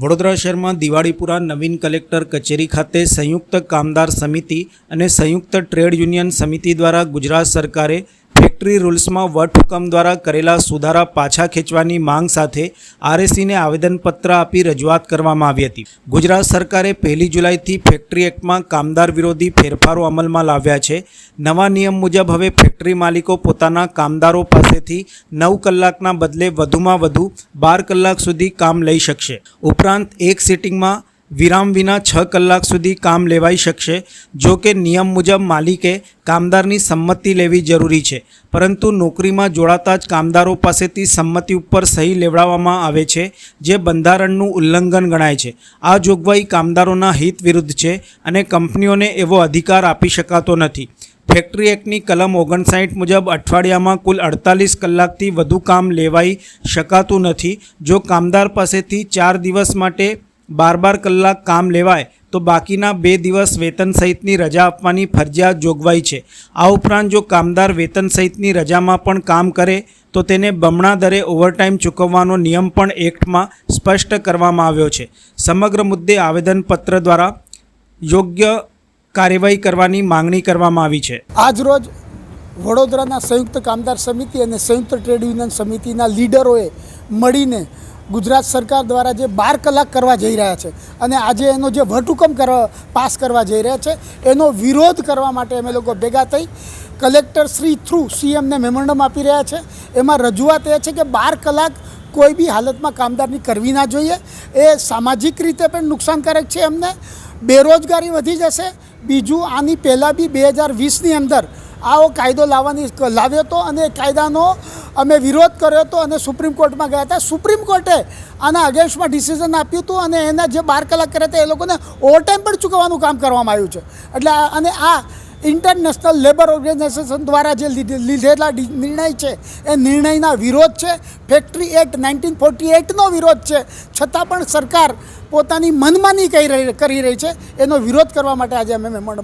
વડોદરા શહેરમાં દિવાળીપુરા નવીન કલેક્ટર કચેરી ખાતે સંયુક્ત કામદાર સમિતિ અને સંયુક્ત ટ્રેડ યુનિયન સમિતિ દ્વારા ગુજરાત સરકારે ફેક્ટરી રૂલ્સમાં વટહુકમ દ્વારા કરેલા સુધારા પાછા ખેંચવાની માંગ સાથે આરએસીને આવેદનપત્ર આપી રજૂઆત કરવામાં આવી હતી. ગુજરાત સરકારે પહેલી જુલાઈથી ફેક્ટરી એક્ટમાં કામદાર વિરોધી ફેરફારો અમલમાં લાવ્યા છે. નવા નિયમ મુજબ હવે ફેક્ટરી માલિકો પોતાના કામદારો પાસેથી નવ કલાકના બદલે વધુમાં વધુ બાર કલાક સુધી કામ લઈ શકશે. ઉપરાંત એક સિટિંગમાં વિરામ વિના છ કલાક સુધી કામ લેવાઈ શકશે, જો કે નિયમ મુજબ માલિકે કામદારની સંમતિ લેવી જરૂરી છે. પરંતુ નોકરીમાં જોડાતા જ કામદારો પાસેથી સંમતિ ઉપર સહી લેવડાવવામાં આવે છે, જે બંધારણનું ઉલ્લંઘન ગણાય છે. આ જોગવાઈ કામદારોના હિત વિરુદ્ધ છે અને કંપનીઓને એવો અધિકાર આપી શકાતો નથી. ફેક્ટરી એક્ટની કલમ ઓગણસાઠ મુજબ અઠવાડિયામાં કુલ અડતાલીસ કલાકથી વધુ કામ લેવાઈ શકાતું નથી, જો કામદાર પાસેથી ચાર દિવસ માટે બાર બાર કલાક કામ લેવાય, તો બાકીના બે દિવસ વેતન સહિતની રજા આપવાની ફરજિયાત જોગવાઈ છે. આ ઉપરાંત જો કામદાર વેતન સહિતની રજામાં પણ કામ કરે, તો તેને બમણા દરે ઓવરટાઈમ ચૂકવવાનો નિયમ પણ એક્ટમાં સ્પષ્ટ કરવામાં આવ્યો છે. સમગ્ર મુદ્દે આવેદનપત્ર દ્વારા યોગ્ય કાર્યવાહી કરવાની માંગણી કરવામાં આવી છે. આજરોજ વડોદરાના સંયુક્ત કામદાર સમિતિ અને સંયુક્ત ટ્રેડ યુનિયન સમિતિના લીડરોએ મળીને ગુજરાત સરકાર દ્વારા જે બાર કલાક કરવા જઈ રહ્યા છે અને આજે એનો જે વટહુકમ કરવા, પાસ કરવા જઈ રહ્યા છે, એનો વિરોધ કરવા માટે અમે લોકો ભેગા થઈ કલેક્ટર શ્રી થ્રુ સીએમને મેમોરન્ડમ આપી રહ્યા છે. એમાં રજૂઆત એ છે કે બાર કલાક કોઈ બી હાલતમાં કામદારની કરવી ના જોઈએ. એ સામાજિક રીતે પણ નુકસાનકારક છે એમને. બેરોજગારી વધી જશે. બીજું, આની પહેલાં બી બે હજાર વીસની અંદર આવો કાયદો લાવવાની, લાવ્યો હતો અને કાયદાનો અમે વિરોધ કર્યો હતો અને સુપ્રીમ કોર્ટમાં ગયા હતા. સુપ્રીમ કોર્ટે આના અગેન્સ્ટમાં ડિસિઝન આપ્યું હતું અને એના જે બાર કલાક કર્યા હતા એ લોકોને ઓવરટાઈમ પણ ચૂકવવાનું કામ કરવામાં આવ્યું છે. એટલે અને આ ઇન્ટરનેશનલ લેબર ઓર્ગેનાઇઝેશન દ્વારા જે લીધે- લીધેલા નિર્ણય છે, એ નિર્ણયના વિરોધ છે. ફેક્ટરી એક્ટ નાઇન્ટીન ફોર્ટી એઇટનો વિરોધ છે. છતાં પણ સરકાર પોતાની મનમાની કરી રહી છે. એનો વિરોધ કરવા માટે આજે અમે મેમોરન્ડમ